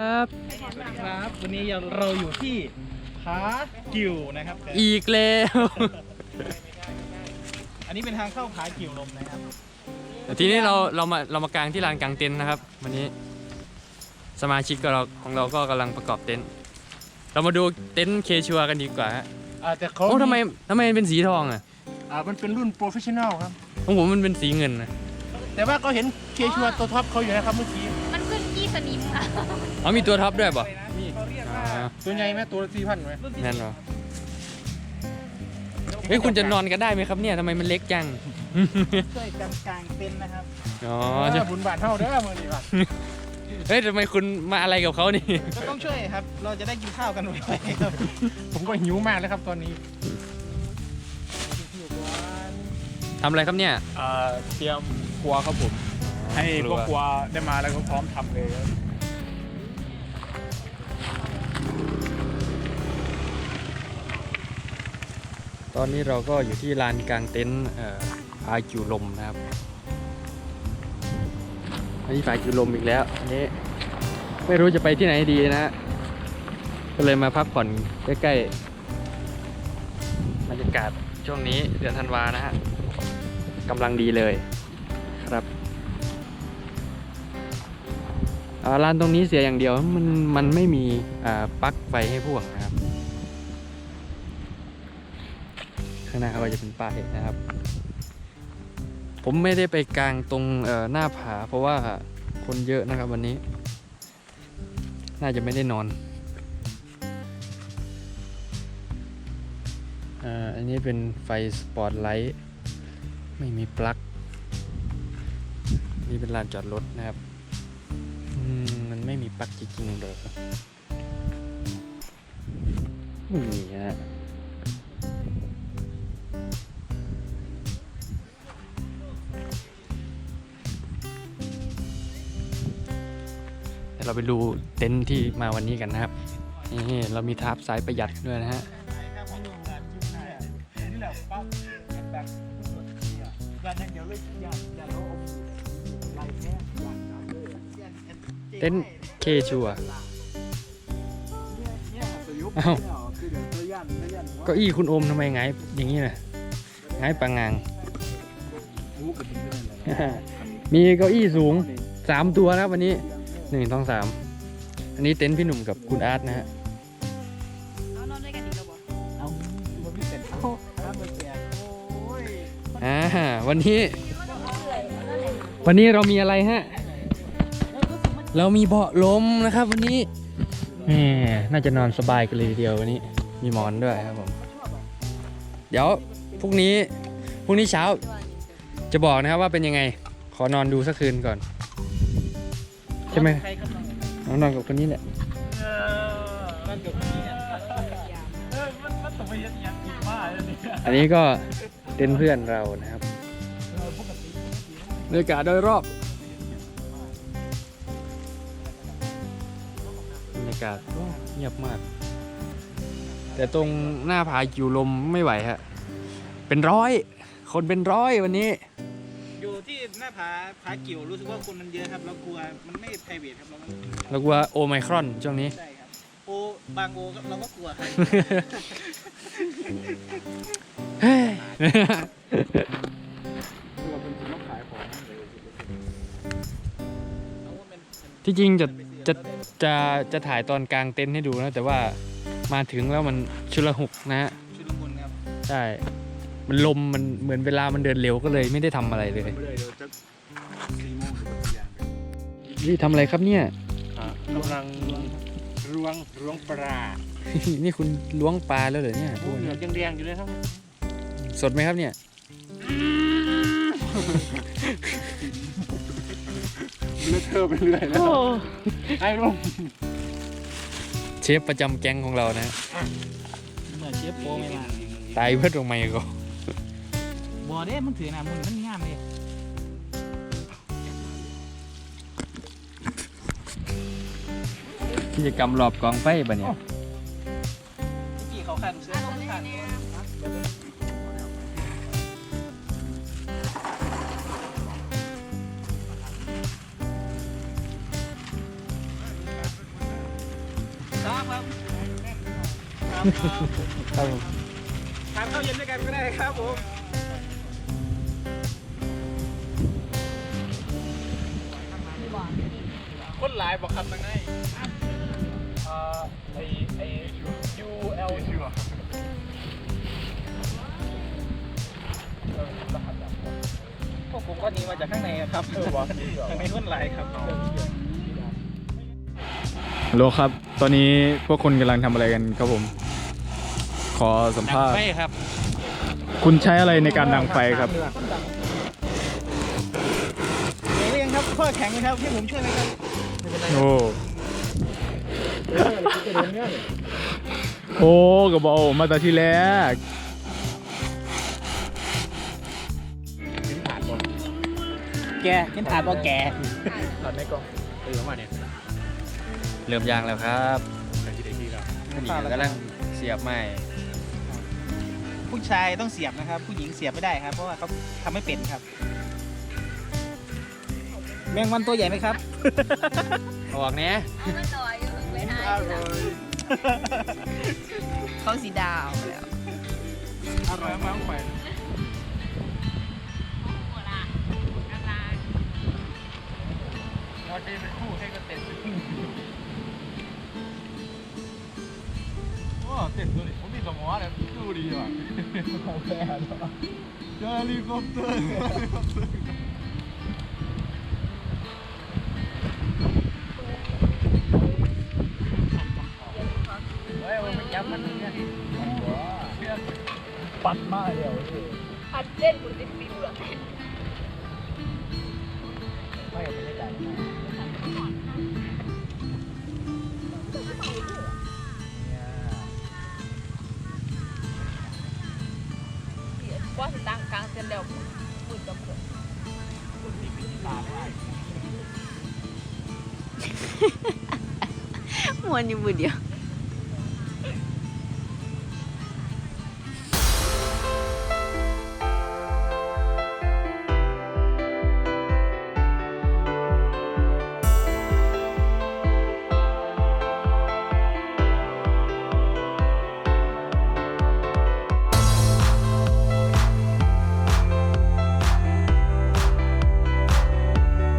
ครับสวัสดีครับ วันนี้เราอยู่ที่ผากิวนะครับ อีกแล้ว อันนี้เป็นทางเข้าผากิวลมนะครับทีนี้เราเรามาเรามากางที่ลานกางเต็นท์นะครับ วันนี้สมาชิกของเราของเราก็กำลังประกอบเต็นท์เรามาดูเต็นท์เคชัวกันดีกว่าฮะอ่าแต่เขาโอ้ทำไมทำไมมันเป็นสีทองอะอ่ามันเป็นรุ่นโปรเฟชชั่นแนลครับ ของผมมันเป็นสีเงินนะแต่ว่าก็เห็นเคชัวตัวท็อปเขาอยู่นะครับเมื่อกี้ มันขึ้นกี่สนิมค่ะ เอามีตัวท็อปด้วยป่ะเขาเรียกว่าอ่าตัวใหญ่ไหมตัวสี่พันไหมรุ่นที่แน่นอนเฮ้ยคุณจะนอนกันได้ไหมครับเนี่ยทำไมมันเล็กจัง ช่วยกันกางเต็นท์นะครับอ๋ออ๋ใช่อบุญบาทเท่าเด้อมือนี่ว่ะเฮ้ยทำไมคุณมาอะไรกับเขานี่ ก็ต้องช่วยครับ เราจะได้กินข้าวกันไวๆครับผมก็หิวมากแล้วครับตอนนี้ทำอะไรครับเนี่ยอ่าเตรียมครัวครับผม ให้พวกครัวได้มาแล้วก็พร้อมทำเลยครับ ตอนนี้เราก็อยู่ที่ลานกลางเต็นท์เอ่อพากิวลมนะครับ อันนี้พากิวลมอีกแล้วอันนี้ไม่รู้จะไปที่ไหนดีนะฮะก็เลยมาพักผ่อนใกล้ๆบรรยากาศช่วงนี้เดือนธันวานะฮะกำลังดีเลยครับอ่าลานตรงนี้เสียอย่างเดียวมันมันไม่มีปลั๊กไฟให้พ่วงนะครับ ข้างหน้าก็จะเป็นป้ายนะครับ ผมไม่ได้ไปกลางตรงหน้าผา เพราะว่าคนเยอะนะครับวันนี้ น่าจะไม่ได้นอนอันนี้เป็นไฟสปอตไลท์ไม่มีปลั๊กนี่เป็นลานจอดรถนะครับมมันไม่มีปลั๊กจริงๆเลยไม่มีฮะ เราไปดูเต็นท์ที่มาวันนี้กันนะครับนี่เรามีทาร์ปสายประหยัดด้วยนะฮะเต็นเคชัวอ้าก็อี้คุณอมทำไมไงอย่างนี้นะไงปังงางมีเก้าอี้สูงสามตัวนะวันนี้ หนึ่งสองสามอันนี้เต็นท์พี่หนุ่มกับคุณอาร์ตนะฮะเอานอนด้วยกันอีกแล้วบอกเอามันพิเศษเอาครับมันแจกโอ้ยอ่าวันนี้ วันนี้เรามีอะไรฮะ เรามีเบาะลมนะครับ วันนี้แหมน่าจะนอนสบายกันเลยทีเดียววันนี้ มีหมอนด้วยครับผม เดี๋ยวพรุ่งนี้พรุ่งนี้เช้า จะบอกนะครับว่าเป็นยังไง ขอนอนดูสักคืนก่อน ใช่ไหมใครครับน้องน้องนอนกับคนนี้แหละเออมันกับพี่เนี่ยเออมันมันต้องไปยัดยัดผิดบ้าเลยเนี่ยอันนี้ก็เต็นท์เพื่อนเรานะครับบรรยากาศโดยรอบบรรยากาศโอ้เงียบมาก แต่ตรงหน้าผากิวลมไม่ไหวฮะเป็นร้อย คนเป็นร้อยวันนี้ อยู่ที่หน้าผาผากิ่วรู้สึกว่าคนมันเยอะครับ เรากลัวมันไม่ p r i v a t ครับเราไม่แล้วกว่าโอไมครอนช่วงนี้ ใช่ครับโอบางโอก็เราก็กลัวครับเฮ้ยที่จริงจะจะจะจะถ่ายตอนกลางเต็นท์ให้ดูนะ แต่ว่ามาถึงแล้วมันชุลหุกนะฮะชุลมุนครับ ใช่ มันลมมันเหมือนเวลามันเดินเร็วก็เลยไม่ได้ทำอะไรเลย ไม่ได้เดี๋ยวจะสี่โมงหรือว่าสี่ยามนี่ทำอะไรครับเนี่ย อ่ากำลังรวงรวงปลานี่คุณล้วงปลาแล้วเหรอเนี่ยโอ้เหลือกยังแดงอยู่เลยครับสดไหมครับเนี่ย เลอะเทอะไปเรื่อยแล้วไอ้ลุงเชฟประจำแก๊งของเรานะ เมื่อเชฟโปไม่มาตายเพื่อตรงไมก็ บอเด้มึงถือนะมึงมันงามเลยกิจกรรมรอบกองไฟปะเนี่ยเมื่อกี้เขาขันเสื้อเขาขันครับครับผมทานข้าวเย็นด้วยกันก็ได้ครับผม คนหลายบอกคำตั้งไงเอ่อไอไอ U L ชื่อพวกผมก็หนีมาจากข้างในอะครับข้างในคนหลายครับฮัลโหลครับ ตอนนี้พวกคุณกำลังทำอะไรกันครับผม ขอสัมภาษณ์ ไม่ครับ คุณใช้อะไรในการดังไฟครับ แข็งเรียงครับ ข้อแข็งนะครับที่ผมช่วยไหมครับโอ้โอ้กระบอกมาแต่ที่แรกแกเห็นถาดว่าแกตัดในกล่องตื่นมาเนี่ยเริ่มยางแล้วครับใส่ที่เด็กที่แล้วนี่กำลังเสียบไม้ผู้ชายต้องเสียบนะครับ ผู้หญิงเสียบไม่ได้ครับ เพราะว่าเขาทำไม่เป็นครับ แมงวันตัวใหญ่ไหมครับ ออกเนี้ยเอาไม่ต่อยอยู่ไม่ได้เขาสีดาวแล้วอร่อยมากไปหัวละกระลาพอดีเป็นคู่ให้ก็เต็มโอ้เต็มตัวนี้ผมมีสมองเลยดูดีว่ะของแพ้เจอเฮลิคอปเตอร์เฮลิคอปเตอร์ ปัดมากเดียวพัดเล่นบุญติดฟิวเหรอไม่ไม่ได้ใจว่าสิตังกลางเส้นเดียวบุญกับเพื่อนมวนอยู่บุเดียว